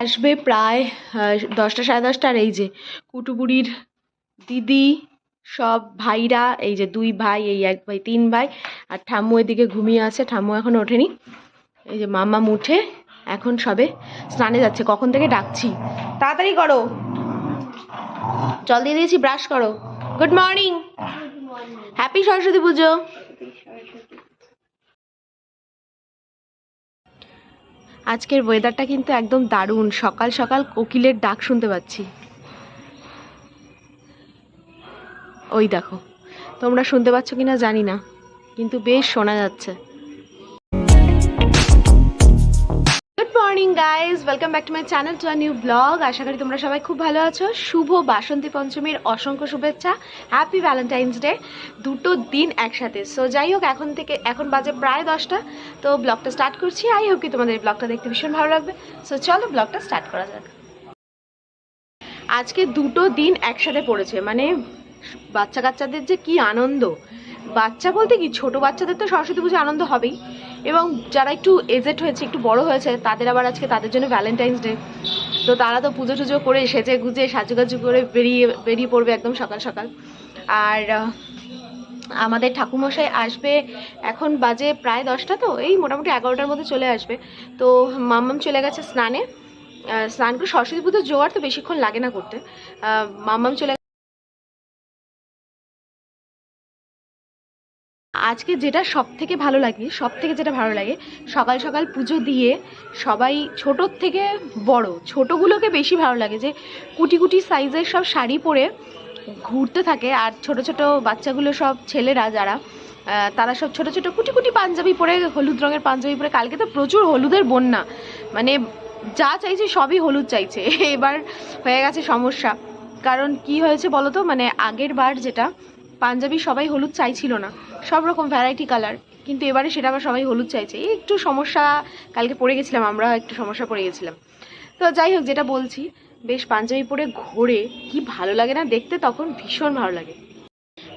আসবে প্রায় দশটা সাড়ে দশটা আর এই যে কুটুবুড়ির দিদি, সব ভাইরা, এই যে দুই ভাই, এই এক ভাই, তিন ভাই, আর ঠাম্মু এদিকে ঘুমিয়ে আছে, ঠাম্মু এখন ওঠেনি। এই যে মামা মুঠে এখন সবে স্নানে যাচ্ছে। কখন থেকে ডাকছি? তাড়াতাড়ি করো। জল দিয়ে দিয়েছি, ব্রাশ করো। গুড মর্নিং হ্যাপি সরস্বতী পুজো। আজকের ওয়েদারটা কিন্তু একদম দারুণ। সকাল সকাল কোকিলের ডাক শুনতে পাচ্ছি। ওই দেখো, তোমরা শুনতে পাচ্ছ কিনা জানি না, কিন্তু বেশ শোনা যাচ্ছে। Morning guys welcome back to my channel to new blog আশা করি তোমরা সবাই খুব ভালো আছো। শুভ বাসন্তী পঞ্চমীর অসংখ্য শুভেচ্ছা। হ্যাপি ভ্যালেন্টাইন্স ডে দুটো দিন একসাথে। সো যাই হোক, এখন থেকে, এখন বাজে প্রায় দশটা। তো ব্লগটা স্টার্ট করছি। আই হোক কি তোমাদের ব্লগটা দেখতে ভীষণ ভালো লাগবে। সো চলো ব্লগটা স্টার্ট করা যাক। আজকে দুটো দিন একসাথে পড়েছে। মানে বাচ্চা কাচ্চাদের যে কি আনন্দ। বাচ্চা বলতে কি, ছোট বাচ্চাদের তো সরস্বতী পুজো আনন্দ হবেই। এবং যারা একটু এজেড হয়েছে, একটু বড় হয়েছে, তাদের আবার আজকে তাদের জন্য ভ্যালেন্টাইন্স ডে তো তারা তো পুজো টুজো করে সেজে গুজে, সাজুগাজু করে বেরিয়ে বেরিয়ে পড়বে একদম সকাল সকাল। আর আমাদের ঠাকুমশাই আসবে এখন বাজে প্রায় দশটা তো, এই মোটামুটি এগারোটার মধ্যে চলে আসবে। তো মাম্মাম চলে গেছে স্নানে। স্নান করে সরস্বতী পুজোর জোগাড় তো বেশিক্ষণ লাগে না করতে। মাম্মাম চলে আজকে যেটা সব থেকে ভালো লাগে সব থেকে যেটা ভালো লাগে, সকাল সকাল পুজো দিয়ে সবাই ছোটোর থেকে বড়, ছোটোগুলোকে বেশি ভালো লাগে যে কুটি কুটি সাইজের সব শাড়ি পরে ঘুরতে থাকে আর ছোট ছোট বাচ্চাগুলো সব ছেলেরা যারা তারা সব ছোট ছোট কুটি কুটি পাঞ্জাবি পরে, হলুদ রঙের পাঞ্জাবি পরে, কালকে তো প্রচুর হলুদের বন্যা মানে যা চাইছে সবই হলুদ চাইছে, এবার হয়ে গেছে সমস্যা। কারণ কি হয়েছে বলো তো মানে আগের বার যেটা পাঞ্জাবি সবাই হলুদ চাইছিল না। সব রকম ভ্যারাইটি কালার কিন্তু এবারে সেটা আবার সবাই হলুদ চাইছে। একটু সমস্যা, কালকে পড়ে গেছিলাম আমরা একটু সমস্যা পড়ে গেছিলাম। তো যাই হোক, যেটা বলছি, বেশ পাঞ্জাবি পরে ঘোরে, কি ভালো লাগে না দেখতে, তখন ভীষণ ভালো লাগে।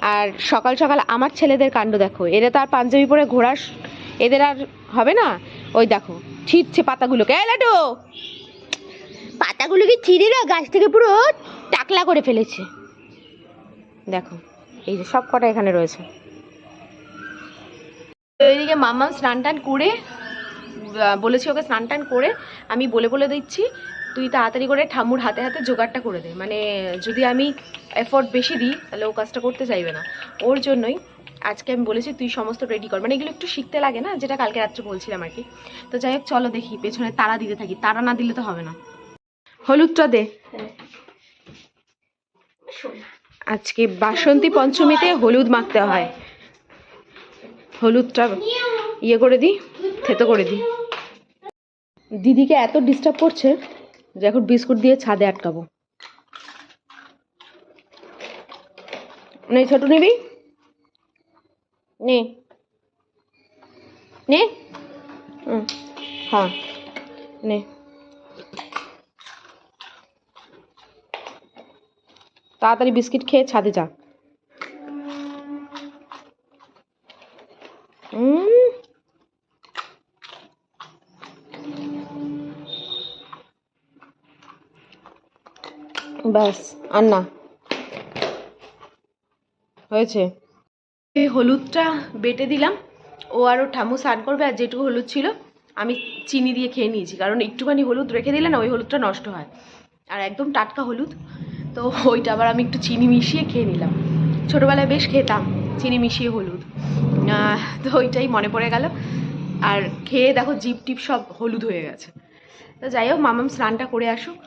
আর সকাল সকাল আমার ছেলেদের কাণ্ড দেখো, এরা তো আর পাঞ্জাবি পরে ঘোরার স- এদের আর হবে না? ওই দেখো ছিটছে পাতাগুলোকে। এই লাডু পাতাগুলোকে ছিঁড়ে না, গাছ থেকে পুরো টাকলা করে ফেলেছে। দেখো। এই যে সব কটা এখানে রয়েছে। এইদিকে মাম্মা স্নান টান করে বলেছি ওকে স্নান টান করে আমি বলে বলে দিচ্ছি তুই তাড়াতাড়ি করে ঠাম্মুর হাতে হাতে জোগাড়টা করে দে। মানে যদি আমি এফোর্ট বেশি দিই তাহলে ও কাজটা করতে চাইবে না। ওর জন্যই আজকে আমি বলেছি তুই সমস্ত রেডি কর। মানে এগুলো একটু শিখতে লাগে না যেটা কালকে রাত্রে বলছিলাম আর কি। তো যাই হোক চলো দেখি পেছনে তারা দিতে থাকি। তারা না দিলে তো হবে না। হলুদটা দে। আজকে বাসন্তী পঞ্চমীতে হলুদ মাখতে হয়। হলুদটা ইয়ে করে দিই, থেতো করে দিই। দিদিকে এত ডিস্টার্ব করছে যে এখন বিস্কুট দিয়ে ছাদে আটকাবো। নে, ছোট নিবি। নে। নে। হ্যাঁ। নে। তাড়াতাড়ি বিস্কিট খেয়ে ছাদে যা। ব্যাস, আর না। হয়েছে। এই হলুদটা বেটে দিলাম। ও আর ঠাম্মু স্নান করবে আর যেটুকু হলুদ ছিল, আমি চিনি দিয়ে খেয়ে নিয়েছি। কারণ একটুখানি হলুদ রেখে দিলে না ওই হলুদটা নষ্ট হয়। আর একদম টাটকা হলুদ। তো ওইটা আবার আমি একটু চিনি মিশিয়ে খেয়ে নিলাম। ছোটোবেলায় বেশ খেতাম, চিনি মিশিয়ে হলুদ। তো ওইটাই মনে পড়ে গেল। আর খেয়ে দেখো জিপ টিপ সব হলুদ হয়ে গেছে। তো যাই হোক, মামাম স্নানটা করে আসুক।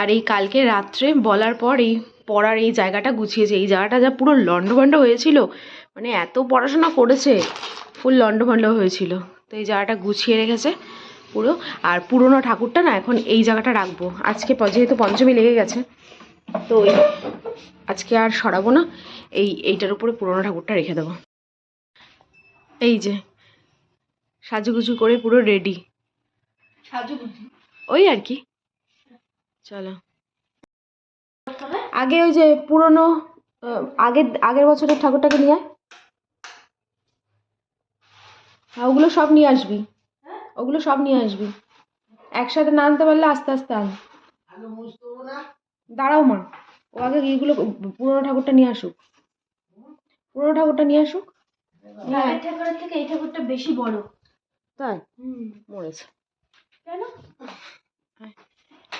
আর এই কালকে রাত্রে বলার পর এই পড়ার এই জায়গাটা গুছিয়েছে। এই জায়গাটা যা পুরো লন্ডভন্ড হয়েছিল। মানে এত পড়াশোনা করেছে, ফুল লন্ডভন্ড হয়েছিল। তো এই জায়গাটা গুছিয়ে রেখেছে পুরো। আর পুরনো ঠাকুরটা না এখন এই জায়গাটা রাখব। আজকে যেহেতু পঞ্চমী লেগে গেছে তো আজকে আর সরাবো না। এই এইটার উপরে পুরোনো ঠাকুরটা রেখে দেবো। এই যে সাজুগুজু করে পুরো রেডি ওই আর কি। চলো। আগে ওই যে পুরনো আগের আগের বছরের ঠাকুরটাকে নিয়ে আয়। হ্যাঁ ওগুলো সব নিয়ে আসবি। ওগুলো সব নিয়ে আসবি। একসাথে না আনতে পারলে আস্তে আস্তে আন। দাঁড়াও মা ও আগে এইগুলো পুরোনো ঠাকুরটা নিয়ে আসুক। পুরোনো ঠাকুরটা নিয়ে আসুক। আগের ঠাকুরের থেকে এই ঠাকুরটা বেশি বড়। তাই? হুম। মরেছে। কেন?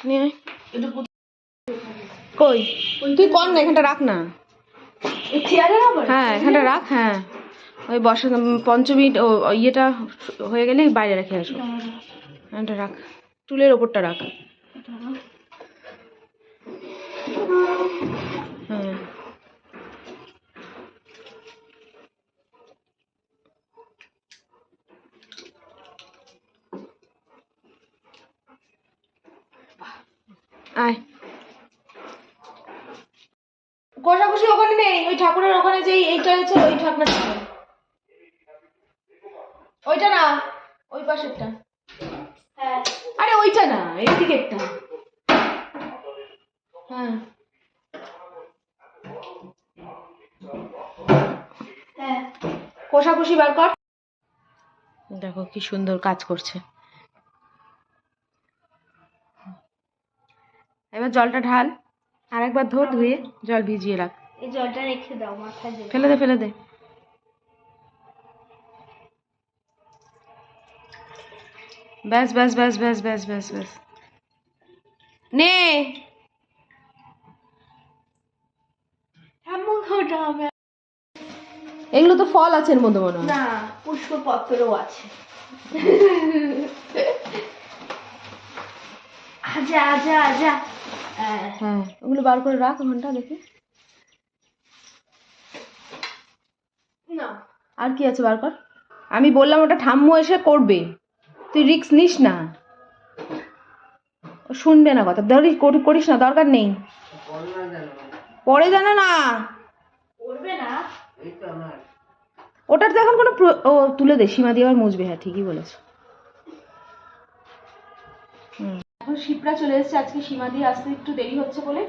নিয়ে। কই? তুই কর না এখানটা রাখ না। হ্যাঁ এখানটা রাখ হ্যাঁ। ওই বর্ষা পঞ্চমী ও ও ইয়েটা হয়ে গেলেই বাইরে রেখে আসব এখানটা রাখ। চুলের ওপরটা রাখ হ্যাঁ আয় কষাকষি ওখানে নেই ওই ঠাকুরের ওখানে যেই এইটা আছে ওই ঠাকুরটা ওইটা না ওই পাশেরটা। হ্যাঁ। আরে ওইটা না এই দিকেরটা হ্যাঁ। হ্যাঁ। কষাকষি বার কর। দেখো কি সুন্দর কাজ করছে। এবার জলটা ঢাল আরেকবার ধো ধুয়ে জল ভিজিয়ে রাখ। এই জলটা রেখে দাও মাথায় ফেলে দে ফেলে দে। ব্যাস ব্যাস ব্যাস ব্যাস ব্যাস ব্যাস ব্যাস। নে। এগুলো তো ফল আছে এর মধ্যে মনে হয়। না পুষ্প পত্রও আছে। আজা আজা আজা। হ্যাঁ হ্যাঁ ওগুলো বার করে রাখ ঘণ্টা দেখে। না। আর কি আছে বার কর? আমি বললাম ওটা ঠাম্মু এসে করবে। তুই রিস্ক নিস না। শুনবে না কথা। ধরি করিস না দরকার নেই। পরে জানা না। করবে না। ওটার তো এখন কোনো ও তুলে দে। সীমা দিয়ে আবার মুছবে। হ্যাঁ ঠিকই বলেছ। এখন শিপ্রা চলে এসেছে। আজকে সীমা দিয়ে আসতে একটু দেরি হচ্ছে বলে।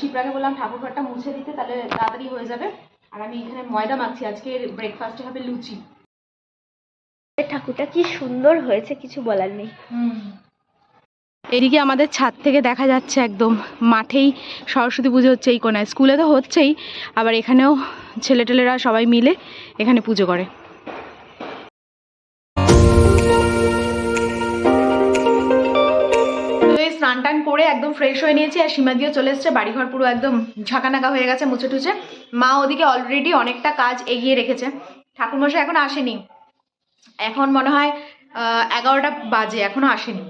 শিপ্রাকে বললাম ঠাকুর ঘরটা মুছে দিতে। তাহলে তাড়াতাড়ি হয়ে যাবে। আর আমি এখানে ময়দা মাখছি আজকে ব্রেকফাস্টে হবে লুচি। ঠাকুরটা কি সুন্দর হয়েছে কিছু বলার নেই। এদিকে আমাদের ছাদ থেকে দেখা যাচ্ছে একদম মাঠেই সরস্বতী পুজো হচ্ছে এই কোনায়। স্কুলে তো হচ্ছেই আবার এখানেও ছেলেটেলেরা সবাই মিলে এখানে পুজো করে। টান করে একদম ফ্রেশ হয়ে নিয়েছি আর সীমা দিয়েও চলে এসছে। বাড়িঘর পুরো একদম ঝাঁকানাকা হয়ে গেছে মুছে টুছে মা ওদিকে অলরেডি অনেকটা কাজ এগিয়ে রেখেছে। ঠাকুরমশাই এখন আসেনি। এখন মনে হয় আহ, এগারোটা বাজে এখনও আসেনি।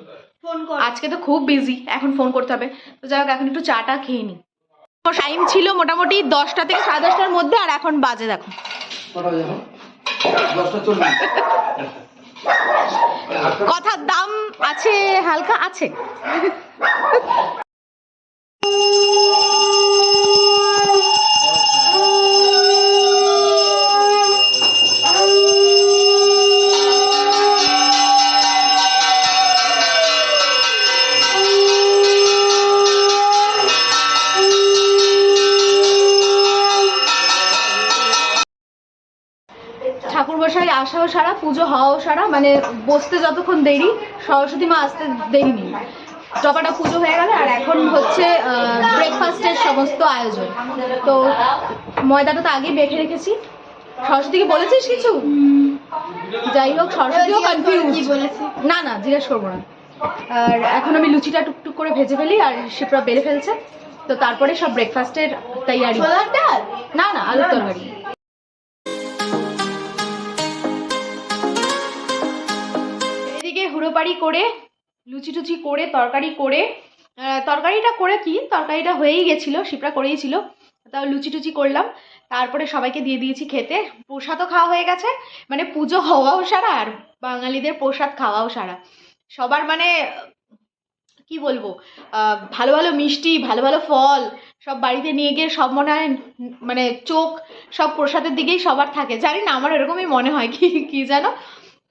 ফোন কর। আজকে তো খুব বিজি এখন ফোন করতে হবে। তো যাই হোক এখন একটু চাটা খেয়ে নি। টাইম ছিল মোটামুটি দশটা থেকে সাড়ে দশটার মধ্যে আর এখন বাজে দেখো কটা বাজে এখন? দশটা চল্লিশ কথার দাম আছে হালকা আছে। আসাও সারা পুজো হওয়াও সারা মানে বসতে যতক্ষণ দেরি সরস্বতী মা আসতে দেরি নেই জপাটা পুজো হয়ে গেলে আর এখন হচ্ছে ব্রেকফাস্টের সমস্ত আয়োজন। তো ময়দাটা তো আগেই বেঁধে রেখেছি। সরস্বতীকে বলেছিস কিছু? যাই হোক সরস্বতীও কনফিউজ না না জিজ্ঞেস করব না। আর এখন আমি লুচিটা টুকটুক করে ভেজে ফেলি আর শিপ্রা বেড়ে ফেলছে। তো তারপরে সব ব্রেকফাস্টের তৈয়ারি। না না আলুর তরকারি। হুড়োপাড়ি করে লুচি টুচি করে, তরকারি করে তরকারিটা করে কি, তরকারিটা হয়েই গেছিল, শিপ্রা করেই ছিল। তাও লুচি টুচি করলাম, তারপরে সবাইকে দিয়ে দিয়েছি খেতে। প্রসাদও খাওয়া হয়ে গেছে মানে পুজো হওয়াও সারা আর বাঙালিদের প্রসাদ খাওয়াও সারা। সবার মানে কি বলব ভালো ভালো মিষ্টি, ভালো ভালো ফল, সব বাড়িতে নিয়ে গিয়ে সব মনে হয় মানে চোখ সব প্রসাদের দিকেই সবার থাকে। জানি না, আমার এরকমই মনে হয়, কি কি জানো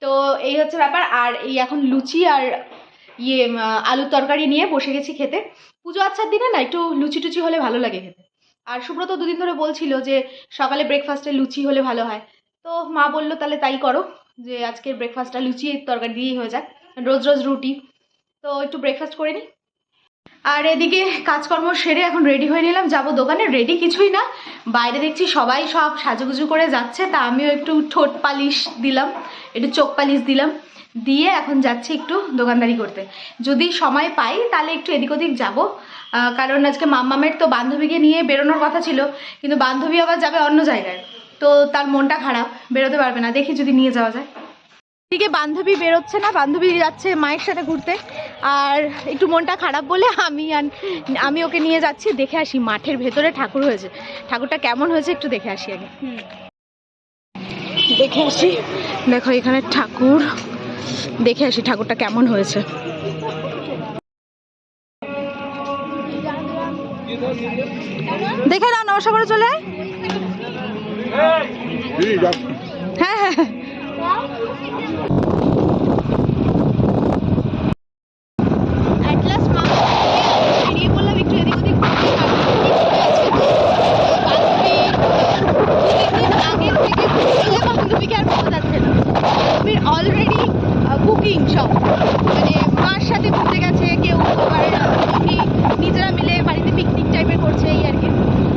তো এই হচ্ছে ব্যাপার। আর এই এখন লুচি আর ইয়ে আলুর তরকারি নিয়ে বসে গেছি খেতে। পুজো আচ্ছার দিনে না একটু লুচি টুচি হলে ভালো লাগে খেতে। আর সুব্রত দুদিন ধরে বলছিল যে সকালে ব্রেকফাস্টে লুচি হলে ভালো হয়। তো মা বলল, তাহলে তাই করো যে আজকের ব্রেকফাস্টটা লুচি তরকারি দিয়েই হয়ে যাক। রোজ রোজ রুটি। তো একটু ব্রেকফাস্ট করে নিই আর এদিকে কাজকর্ম সেরে এখন রেডি হয়ে নিলাম। যাব দোকানে। রেডি কিছুই না। বাইরে দেখছি সবাই সব সাজুগুজু করে যাচ্ছে। তা আমিও একটু ঠোঁট পালিশ দিলাম। একটু চোখ পালিশ দিলাম। দিয়ে এখন যাচ্ছি একটু দোকানদারি করতে। যদি সময় পাই, তাহলে একটু এদিক ওদিক যাব। কারণ আজকে মাম্মামের তো বান্ধবীকে নিয়ে বেরোনোর কথা ছিল, কিন্তু বান্ধবী আবার যাবে অন্য জায়গায়। তো তার মনটা খারাপ, বেরোতে পারবে না। দেখি যদি নিয়ে যাওয়া যায়। এদিকে বান্ধবী বেরোচ্ছে না, বান্ধবী যাচ্ছে মায়ের সাথে ঘুরতে। আর একটু মনটা খারাপ বলে আমি আমি ওকে নিয়ে যাচ্ছি, দেখে আসি মাঠের ভেতরে ঠাকুর হয়েছে। ঠাকুরটা কেমন হয়েছে একটু দেখে আসি আগে। দেখে আসি। দেখো এখানে ঠাকুর। দেখে আসি ঠাকুরটা কেমন হয়েছে। দেখে নাও নমস্কার করে চলে আয়। হ্যাঁ হ্যাঁ হ্যাঁ। At last মা বেরিয়ে পড়লাম একটু এদিক ওদিক ঘুরতে। কারণ অনেক ছুটি আছে তো। বান্ধবী দুদিন আগের থেকে ঘুরতে বান্ধবীকে আর পাওয়া যাচ্ছে না। বান্ধবীর অলরেডি বুকিং সব মানে মার সাথে ঘুরতে গেছে কেউ আবার এমনি নিজেরা মিলে বাড়িতে পিকনিক টাইপের করছে এই আর কি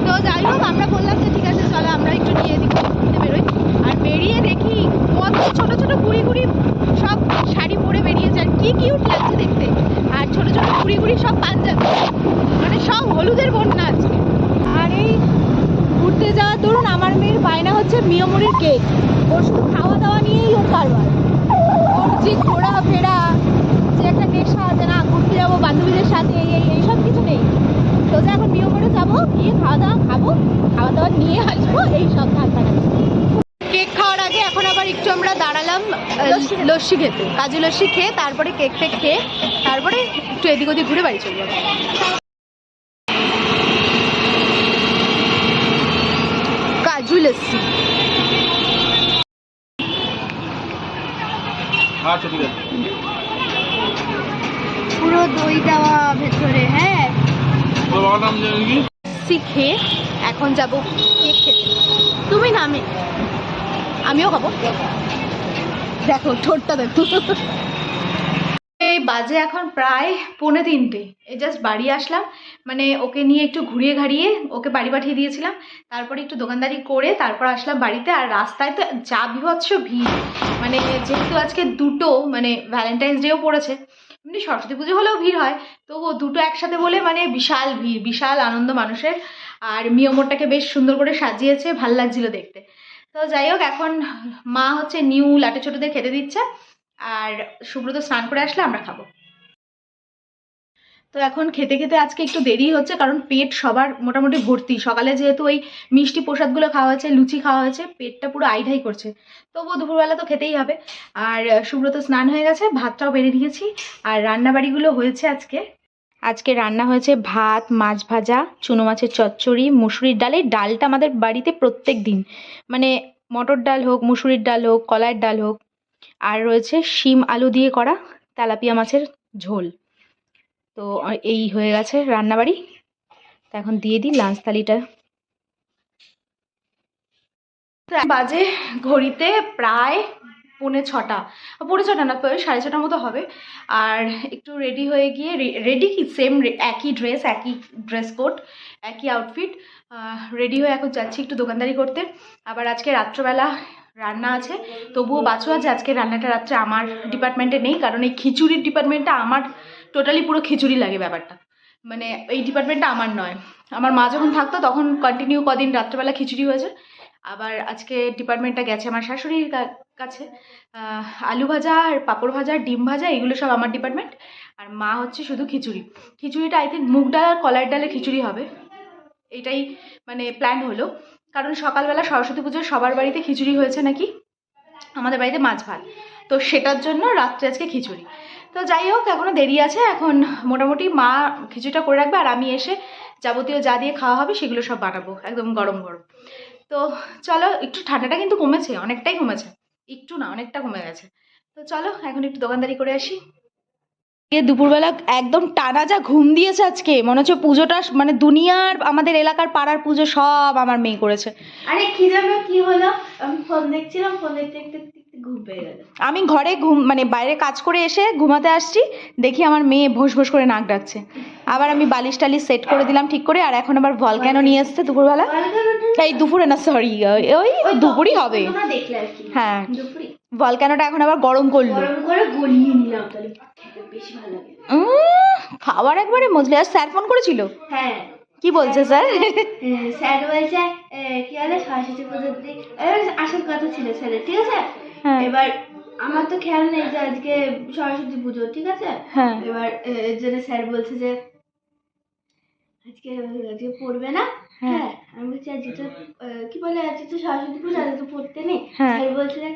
তো যাই হোক আমরা বললাম যে ঠিক আছে চলো আমরা একটু নিয়ে এদিক ওদিক ঘুরতে বেরোই আর বেরিয়ে দেখি কত ছোট ছোট কুড়ি কুড়ি সব শাড়ি পরে বেরিয়েছে আর কি কিউট লাগছে দেখতে আর ছোট ছোট কুড়ি কুড়ি সব পাঞ্জাবি মানে সব হলুদের বন্যা আজকে আর এই ঘুরতে যাওয়ার ধরুন আমার মেয়ের বায়না হচ্ছে মিয়মুড়ির কেক ওর শুধু খাওয়া দাওয়া নিয়েই ওর কারবার ওর যে ঘোরা ফেরা যে একটা নেশা যে না ঘুরতে যাব সাথে এই এই এইসব কিছু নেই। তো যে এখন মিয়মুড়ে যাব গিয়ে খাওয়া দাওয়া খাব খাওয়া দাওয়া নিয়ে আসব এই সব ধান্দা কেক খাওয়ার আগে এখন আবার একটু আমরা দাঁড়ালাম লস্যি খেতে। কাজু লস্যি খেয়ে তারপরে কেক টেক খেয়ে তারপরে একটু এদিক ওদিক ঘুরে বাড়ি চলে যাব। কাজু লস্যি। আচ্ছা পুরো দই দেওয়া ভেতরে হ্যাঁ তোর বাবার নাম জানি কি এখন যাব কেক খেতে। তুমি না আমি আমিও খাব। দেখো ঠোঁটটা দেখো। বাজে এখন প্রায় পৌনে তিনটে। এই জাস্ট বাড়ি আসলাম। মানে ওকে নিয়ে একটু ঘুরিয়ে ঘাড়িয়ে ওকে বাড়ি পাঠিয়ে দিয়েছিলাম। তারপরে একটু দোকানদারি করে তারপর আসলাম বাড়িতে। আর রাস্তায় তো যা বিভৎস ভিড়। মানে যেহেতু আজকে দুটো মানে ভ্যালেন্টাইন্স ডেও পড়েছে এমনি সরস্বতী পুজো হলেও ভিড় হয়। তো দুটো একসাথে বলে মানে বিশাল ভিড়, বিশাল আনন্দ মানুষের। আর মিয়মরটাকে বেশ সুন্দর করে সাজিয়েছে, ভালো লাগছিল দেখতে। তো যাই হোক, এখন মা হচ্ছে নিউ লাটে ছোটোদের খেতে দিচ্ছে। আর সুব্রত স্নান করে আসলে আমরা খাব। তো এখন খেতে খেতে আজকে একটু দেরি হচ্ছে, কারণ পেট সবার মোটামুটি ভর্তি। সকালে যেহেতু ওই মিষ্টি প্রসাদগুলো খাওয়া হয়েছে, লুচি খাওয়া হয়েছে, পেটটা পুরো আইঢাই করছে। তবুও দুপুরবেলা তো খেতেই হবে। আর সুব্রত স্নান হয়ে গেছে, ভাতটাও বেড়ে দিয়েছি আর রান্নাবাড়িগুলো হয়েছে আজকে। আজকে রান্না হয়েছে ভাত, মাছ ভাজা, চুনো মাছের চচ্চড়ি, মুসুরির ডাল। এই ডালটা আমাদের বাড়িতে প্রত্যেক দিন। মানে মটর ডাল হোক, মুসুরির ডাল হোক, কলাইয়ের ডাল হোক। আর রয়েছে শিম আলু দিয়ে করা তেলাপিয়া মাছের ঝোল। তো এই হয়ে গেছে রান্নাবাড়ি। তো এখন দিয়ে দিই লাঞ্চ থালিটা। বাজে ঘড়িতে প্রায় পৌনে ছটা। পৌনে ছটা না সাড়ে ছটার মতো হবে। আর একটু রেডি হয়ে গিয়ে রেডি কি? সেম একই ড্রেস একই ড্রেস কোড একই আউটফিট রেডি হয়ে এখন যাচ্ছি একটু দোকানদারি করতে। আবার আজকে রাত্রবেলা রান্না আছে। তবুও বাঁচো আছে, আজকে রান্নাটা রাত্রে আমার ডিপার্টমেন্টে নেই। কারণ এই খিচুড়ির ডিপার্টমেন্টটা আমার টোটালি পুরো খিচুড়ি লাগে ব্যাপারটা। মানে এই ডিপার্টমেন্টটা আমার নয়। আমার মা যখন থাকতো, তখন কন্টিনিউ কদিন রাত্রেবেলা খিচুড়ি হয়েছে। আবার আজকে ডিপার্টমেন্টটা গেছে আমার শাশুড়ির কাছে। আলু ভাজা আর পাঁপড় ভাজা, ডিম ভাজা, এগুলো সব আমার ডিপার্টমেন্ট আর মা হচ্ছে শুধু খিচুড়ি। খিচুড়িটা আই থিঙ্ক মুগ ডাল আর কলার ডালে খিচুড়ি হবে। এটাই মানে প্ল্যান হলো। কারণ সকালবেলা সরস্বতী পুজোর সবার বাড়িতে খিচুড়ি হয়েছে নাকি? আমাদের বাড়িতে মাছ ভাত। তো সেটার জন্য রাত্রে আজকে খিচুড়ি। তো যাই হোক এখনও দেরি আছে। এখন মোটামুটি মা খিচুড়িটা করে রাখবে আর আমি এসে যাবতীয় যা দিয়ে খাওয়া হবে সেগুলো সব বানাবো, একদম গরম গরম। তো চলো, একটু ঠান্ডাটা কিন্তু কমেছে, অনেকটাই কমেছে। একটু না, অনেকটা কমে গেছে। তো চলো, এখন একটু দোকানদারি করে আসি। দুপুরবেলা একদম টানা যা ঘুম দিয়েছে আজকে, মনে হচ্ছে পুজোটা মানে দুনিয়ার, আমাদের এলাকার পাড়ার পুজো সব আমার মেয়ে করেছে। আরে জানো কি হলো? আমি ফোন দেখছিলাম ফোন দেখতে দেখতে আমি ঘরে ঘুম মানে বাইরে কাজ করে এসে ঘুমাতে আসছি দেখি আমার মেয়ে ভোস ভোস করে নাক ডাকছে। আবার আমি বালিশ টালিশ সেট করে দিলাম ঠিক করে আর এখন আবার ভল ভলক্যানো নিয়ে এসছে দুপুরবেলা? এই দুপুরে না সরি ওই দুপুরই হবে। হ্যাঁ ভলক্যানোটা এখন আবার গরম করল। খাবার একবারে মজলি আর স্যার ফোন করেছিল? হ্যাঁ। কি বলছে স্যার স্যার? বলছে কি বলে সরস্বতী পুজোর দিন আসার কথা ছিল স্যারের ঠিক আছে? হ্যাঁ। এবার আমার তো খেয়াল নেই যে আজকে সরস্বতী পুজো ঠিক আছে হ্যাঁ এবার জন্য স্যার বলছে যে আজকে আজকে পড়বে না হ্যাঁ। হ্যাঁ আমি বলছি আজকে তো কি বলে আজকে তো সরস্বতী পুজো আজকে তো পড়তে নেই হ্যাঁ। স্যার বলছে যে,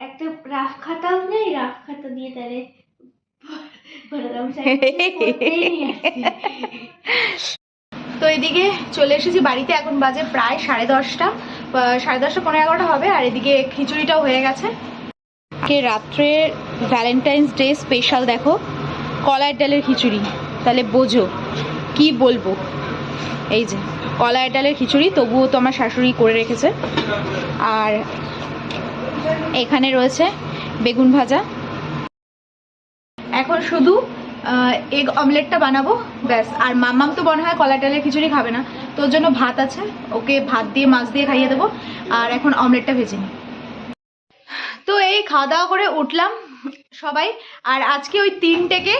একটা রাফ খাতাও নেই রাফ খাতা দিয়ে তাহলে। তো এদিকে চলে এসেছি বাড়িতে এখন বাজে প্রায় সাড়ে দশটা সাড়ে দশটা পনেরো এগারোটা হবে, আর এদিকে খিচুড়িটাও হয়ে গেছে। কে রাত্রে ভ্যালেন্টাইন্স ডে স্পেশাল দেখো কলার ডালের খিচুড়ি। তাহলে বোঝো, কি বলব? এই যে কলার ডালের খিচুড়ি, তবুও তো আমার শাশুড়ি করে রেখেছে। আর এখানে রয়েছে বেগুন ভাজা। এখন শুধু এগ অমলেটটা বানাবো, ব্যাস। আর মাম্মাম তো মনে হয় কলা ডালের খিচুড়ি খাবে না। তোর জন্য ভাত আছে। ওকে ভাত দিয়ে, মাছ দিয়ে খাইয়ে দেবো। আর এখন অমলেটটা ভেজে নিই তো এই খাওয়া দাওয়া করে উঠলাম সবাই। আর আজকে ওই তিনটেকে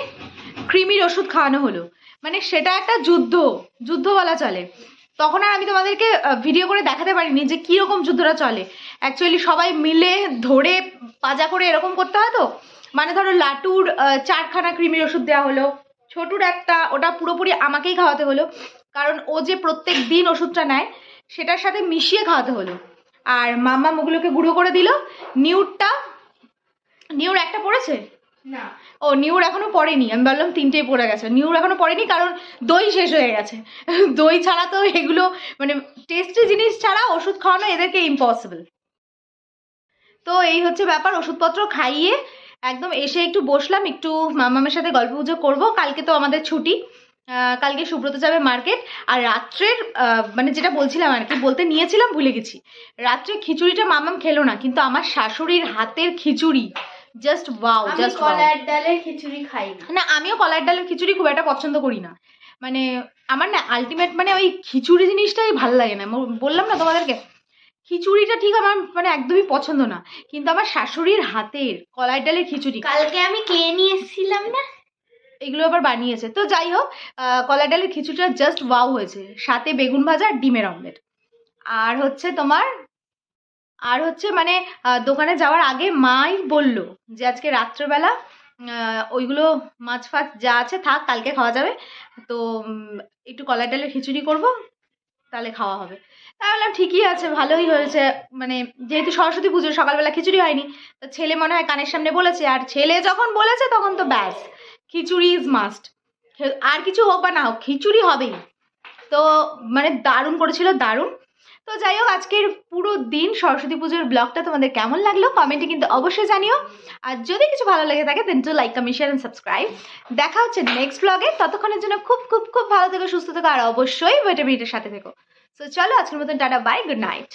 ক্রিমির ওষুধ খাওয়ানো হলো। মানে সেটা একটা যুদ্ধ যুদ্ধ বলা চলে। তখন আর আমি তোমাদেরকে ভিডিও করে দেখাতে পারিনি যে কীরকম যুদ্ধটা চলে। অ্যাকচুয়ালি সবাই মিলে ধরে পাজা করে এরকম করতে হয় তো? মানে ধরো লাটুর চারখানা ক্রিমির ওষুধ দেওয়া হলো। ছোটুর একটা, ওটা পুরোপুরি আমাকেই খাওয়াতে হলো। কারণ ও যে প্রত্যেক দিন ওষুধটা নেয় সেটার সাথে মিশিয়ে খাওয়াতে হলো। আর মাম্মা ওগুলোকে গুঁড়ো করে দিল। নিউরটা নিউর একটা পড়েছে? না। ও নিউর এখনও পড়েনি। আমি বললাম তিনটেই পড়ে গেছে। নিউর এখনও পড়েনি কারণ দই শেষ হয়ে গেছে। দই ছাড়া তো এগুলো মানে টেস্টি জিনিস ছাড়া ওষুধ খাওয়ানো এদেরকে ইম্পসিবল তো এই হচ্ছে ব্যাপার। ওষুধপত্র খাইয়ে একদম এসে একটু বসলাম। একটু মামামের সাথে গল্প গুজব করব। কালকে তো আমাদের ছুটি। কালকে সুব্রত যাবে মার্কেট আর রাত্রের মানে যেটা বলছিলাম আর কি বলতে নিয়েছিলাম ভুলে গেছি। রাত্রে খিচুড়িটা মামাম খেলো না কিন্তু আমার শাশুড়ির হাতের খিচুড়ি জাস্ট ওয়াও জাস্ট কলার ডালের খিচুড়ি খাই না। আমিও কলার ডালের খিচুড়ি খুব একটা পছন্দ করি না। মানে আমার না আলটিমেট মানে ওই খিচুড়ি জিনিসটাই ভালো লাগে না। বললাম না তোমাদেরকে? খিচুড়িটা ঠিক আমার মানে একদমই পছন্দ না কিন্তু আমার শাশুড়ির হাতের কলার ডালের খিচুড়ি। কালকে আমি কে নিয়ে এসেছিলাম না? এগুলো আবার বানিয়েছে। তো যাই হোক কলার ডালের খিচুড়িটা জাস্ট ওয়াও হয়েছে। সাথে বেগুন ভাজা আর ডিমের অমলেট আর হচ্ছে তোমার, আর হচ্ছে মানে দোকানে যাওয়ার আগে মাই বলল যে আজকে রাত্রেবেলা ওইগুলো মাছ ফাছ যা আছে থাক, কালকে খাওয়া যাবে। তো একটু কলার ডালের খিচুড়ি করব, তাহলে খাওয়া হবে। তাই বললাম, ঠিকই আছে, ভালোই হয়েছে। মানে যেহেতু সরস্বতী পুজো সকালবেলা খিচুড়ি হয়নি, তো ছেলে মনে হয় কানের সামনে বলেছে। আর ছেলে যখন বলেছে, তখন তো ব্যাস। খিচুড়ি ইজ মাস্ট আর কিছু হোক বা না হোক, খিচুড়ি হবেই। তো মানে দারুণ করেছিল, দারুণ। তো যাই হোক, আজকের পুরো দিন সরস্বতী পুজোর ব্লগটা তোমাদের কেমন লাগল? কমেন্টে কিন্তু অবশ্যই জানিও। আর যদি কিছু ভালো লেগে থাকে then to like comment share subscribe দেখা হচ্ছে নেক্সট ব্লগে ততক্ষণের জন্য খুব খুব খুব ভালো থেকো, সুস্থ থেকো, আর অবশ্যই ভিটামিনের সাথে থেকো। তো চলো, আজকের মতন টাটা বাই গুড নাইট